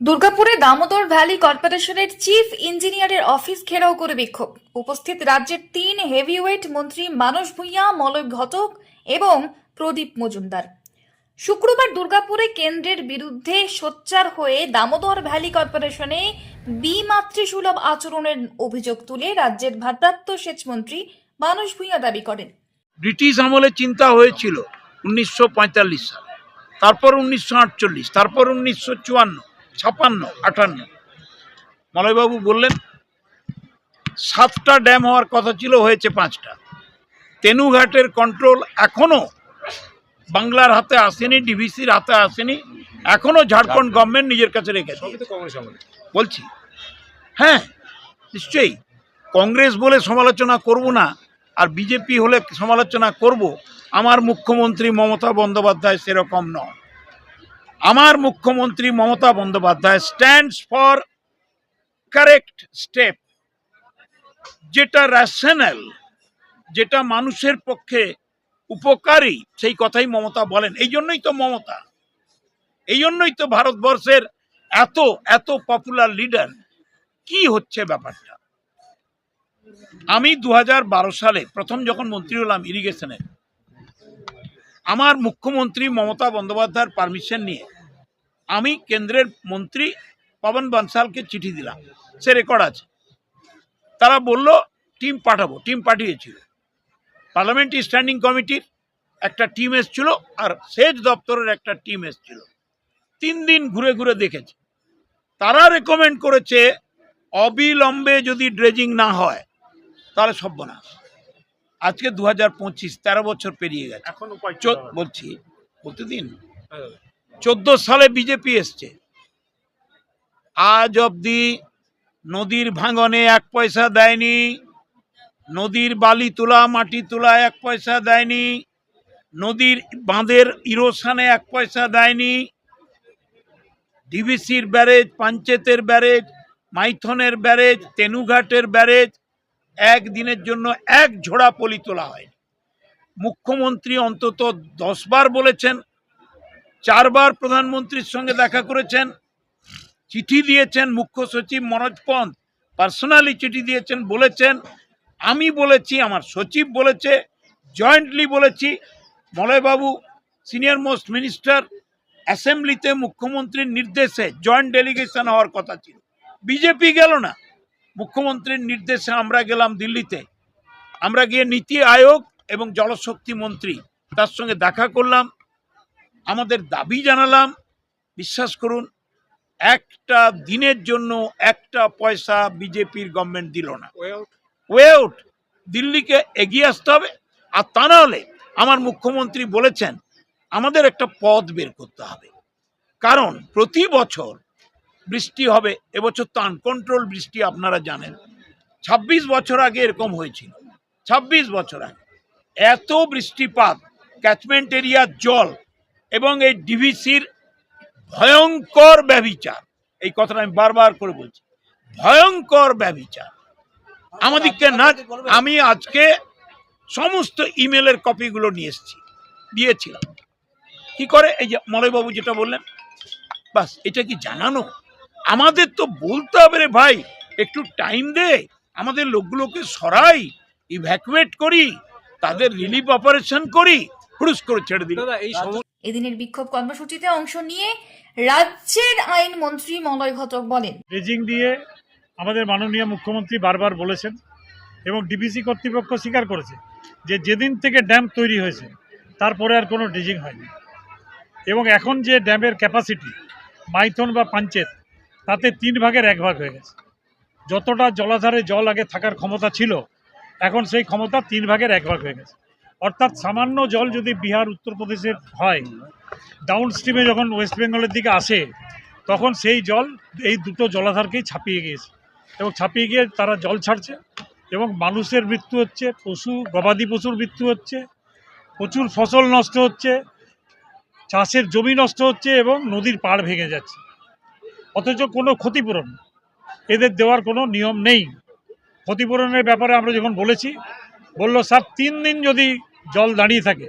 দুর্গাপুরে দামোদর ভ্যালি কর্পোরেশনের চিফ ইঞ্জিনিয়ারের অফিস ঘেরাও করে বিক্ষোভ। উপস্থিত রাজ্যের তিন হেভিওয়েট মন্ত্রী মানস ভূঁইয়া, মলয় ঘটক এবং প্রদীপ মজুমদার। শুক্রবার দুর্গাপুরে কেন্দ্রের বিরুদ্ধে সোচ্চার হয়ে দামোদর ভ্যালি কর্পোরেশনে বিমাতৃসুলভ আচরণের অভিযোগ তুলে রাজ্যের ভারপ্রাপ্ত সেচমন্ত্রী মানস ভূঁইয়া দাবি করেন। ব্রিটিশ আমলে চিন্তা হয়েছিল উনিশশো পঁয়তাল্লিশ সাল, তারপর উনিশশো আটচল্লিশ, তারপর উনিশশো চুয়ান্ন। ছাপান্ন আটান্ন। মলয়বাবু বললেন সাতটা ড্যাম হওয়ার কথা ছিল হয়েছে পাঁচটা। তেনুঘাটের কন্ট্রোল এখনও বাংলার হাতে আসেনি ডিভিসির হাতে আসেনি এখনও ঝাড়খণ্ড গভর্নমেন্ট নিজের কাছে রেখেছে বলছি হ্যাঁ নিশ্চয়ই। কংগ্রেস বলে সমালোচনা করব না আর বিজেপি হলে সমালোচনা করব আমার মুখ্যমন্ত্রী মমতা বন্দ্যোপাধ্যায় সেরকম নয়। আমার মুখ্যমন্ত্রী Mamata Bandyopadhyay stands for correct step যেটা র্যাশনাল যেটা মানুষের পক্ষে উপকারী, সেই কথাই মমতা বলেন। এই জন্যই তো মমতা। এই জন্যই তো ভারতবর্ষের এত এত পপুলার লিডার কি হচ্ছে ব্যাপারটা? আমি দু হাজার বারো সালে প্রথম যখন মন্ত্রী হলাম ইরিগেশনের আমার মুখ্যমন্ত্রী মমতা বন্দ্যোপাধ্যায়ের পারমিশন নিয়ে আমি কেন্দ্রের মন্ত্রী পবন বনসালকে চিঠি দিলাম। সে রেকর্ড আছে। তারা বলল টিম পাঠাবো। টিম পাঠিয়েছিল। পার্লামেন্ট স্ট্যান্ডিং কমিটির একটা টিম এসছিল আর সেচ দপ্তরের একটা টিম এসছিল। তিন দিন ঘুরে ঘুরে দেখেছে। তারা রেকমেন্ড করেছে, অবিলম্বে যদি ড্রেজিং না হয়, তাহলে সর্বনাশ আজকে দু হাজার পঁচিশ তেরো বছর পেরিয়ে গেছে? বলছি বলতে দিন হ্যাঁ। চোদ্দ সালে বিজেপি এসছে আজ অবধি নদীর ভাঙনে এক পয়সা দেয়নি নদীর বালি তোলা মাটি তোলা এক পয়সা দেয়নি নদীর বাঁধের ইরোশানে এক পয়সা দেয়নি ডিভিসির ব্যারেজ পাঞ্চেতের ব্যারেজ মাইথনের ব্যারেজ তেনুঘাটের ব্যারেজ একদিনের জন্য এক ঝোড়া পলি তোলা হয়নি। মুখ্যমন্ত্রী অন্তত দশবার বলেছেন, চারবার প্রধানমন্ত্রীর সঙ্গে দেখা করেছেন, চিঠি দিয়েছেন মুখ্য সচিব মনোজ পন্থ, পার্সোনালি চিঠি দিয়েছেন, বলেছেন, আমি বলেছি, আমার সচিব বলেছে, জয়েন্টলি বলেছি, মলয়বাবু সিনিয়র মোস্ট মিনিস্টার, অ্যাসেম্বলিতে মুখ্যমন্ত্রীর নির্দেশে জয়েন্ট ডেলিগেশন হওয়ার কথা ছিল। বিজেপি গেল না। মুখ্যমন্ত্রীর নির্দেশে আমরা গেলাম দিল্লিতে। আমরা গিয়ে নীতি আয়োগ এবং জলশক্তি মন্ত্রী তার সঙ্গে দেখা করলাম। আমাদের দাবি জানালাম বিশ্বাস করুন একটা দিনের জন্য একটা পয়সা বিজেপির গভর্নমেন্ট দিল না। ওয়ে আউট দিল্লিকে এগিয়ে আসতে হবে। আর তা না হলে আমার মুখ্যমন্ত্রী বলেছেন আমাদের একটা পথ বের করতে হবে। কারণ প্রতি বছর বৃষ্টি হবে, এবছর তো আনকন্ট্রোল বৃষ্টি আপনারা জানেন। ২৬ বছর আগে এরকম হয়েছিল। ২৬ বছর আগে। এত বৃষ্টিপাত ক্যাচমেন্ট এরিয়ার জল এবং এই ডিভিসির ভয়ঙ্কর ব্যবিচার এই কথাটা আমি বারবার করে বলছি, ভয়ঙ্কর ব্যবিচার আমাদেরকে না, আমি আজকে সমস্ত ইমেলের কপিগুলো নিয়ে এসেছি, দিয়েছিলাম। কি করে? এই যে মলয়বাবু যেটা বললেন, বাস, এটা কি জানানো? আমাদের তো বলতে হবে রে ভাই একটু টাইম দে আমাদের লোকগুলোকে সরাই ইভ্যাকুয়েট করি তাদের রিলিফ অপারেশন করি হুড়ুস করে ছেড়ে দিল এদিনের বিক্ষোভ কর্মসূচিতে অংশ নিয়ে রাজ্যের আইন মন্ত্রী মলয় ঘটক বলেন। ড্রেজিং দিয়ে আমাদের মাননীয় মুখ্যমন্ত্রী বারবার বলেছেন এবং ডিবিসি কর্তৃপক্ষ স্বীকার করেছে যে যেদিন থেকে ড্যাম তৈরি হয়েছে তারপরে আর কোনো ড্রেজিং হয়নি। এবং এখন যে ড্যামের ক্যাপাসিটি মাইথন বা পাঞ্চেত তাতে তিন ভাগের এক ভাগ হয়ে গেছে। যতটা জলাধারে জল আগে থাকার ক্ষমতা ছিল, এখন সেই ক্ষমতা তিন ভাগের এক ভাগ হয়ে গেছে। অর্থাৎ সামান্য জল যদি বিহার, উত্তরপ্রদেশের হয় ডাউন স্ট্রিমে যখন ওয়েস্ট বেঙ্গলের দিকে আসে, তখন সেই জল এই দুটো জলাধারকেই ছাপিয়ে গিয়েছে। এবং ছাপিয়ে গিয়ে তারা জল ছাড়ছে এবং মানুষের মৃত্যু হচ্ছে, পশু, গবাদি পশুর মৃত্যু হচ্ছে, প্রচুর ফসল নষ্ট হচ্ছে, চাষের জমি নষ্ট হচ্ছে এবং নদীর পাড় ভেঙে যাচ্ছে। অথচ কোনো ক্ষতিপূরণ এদের দেওয়ার কোনো নিয়ম নেই। ক্ষতিপূরণের ব্যাপারে আমরা যখন বলেছি, বলল স্যার তিন দিন যদি জল দাঁড়িয়ে থাকে,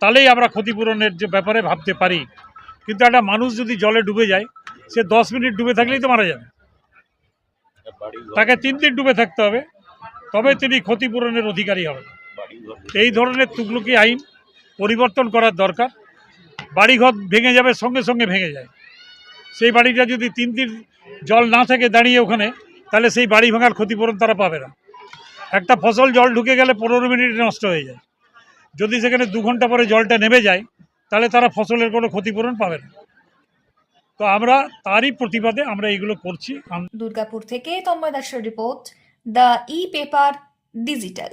তাহলেই আমরা ক্ষতিপূরণের যে ব্যাপারে ভাবতে পারি। কিন্তু একটা মানুষ যদি জলে ডুবে যায়, সে দশ মিনিট ডুবে থাকলেই তো মারা যাবে। তাকে তিন দিন ডুবে থাকতে হবে, তবে তিনি ক্ষতিপূরণের অধিকারী হবেন। এই ধরনের তুগলুকি আইন পরিবর্তন করার দরকার। বাড়িঘর ভেঙে যাবে, সঙ্গে সঙ্গে ভেঙে যায়। সেই বাড়িটা যদি তিন দিন জল না থাকে দাঁড়িয়ে ওখানে, তাহলে সেই বাড়ি ভাঙার ক্ষতিপূরণ তারা পাবে না। একটা ফসল জল ঢুকে গেলে পনেরো মিনিটে নষ্ট হয়ে যায়। যদি সেখানে দু ঘণ্টা পরে জলটা নেমে যায়, তাহলে তারা ফসলের কোনো ক্ষতিপূরণ পাবে না। তো আমরা তারই প্রতিবাদে আমরা এগুলো করছি। দুর্গাপুর থেকে তন্ময় দাসের report, the E paper digital.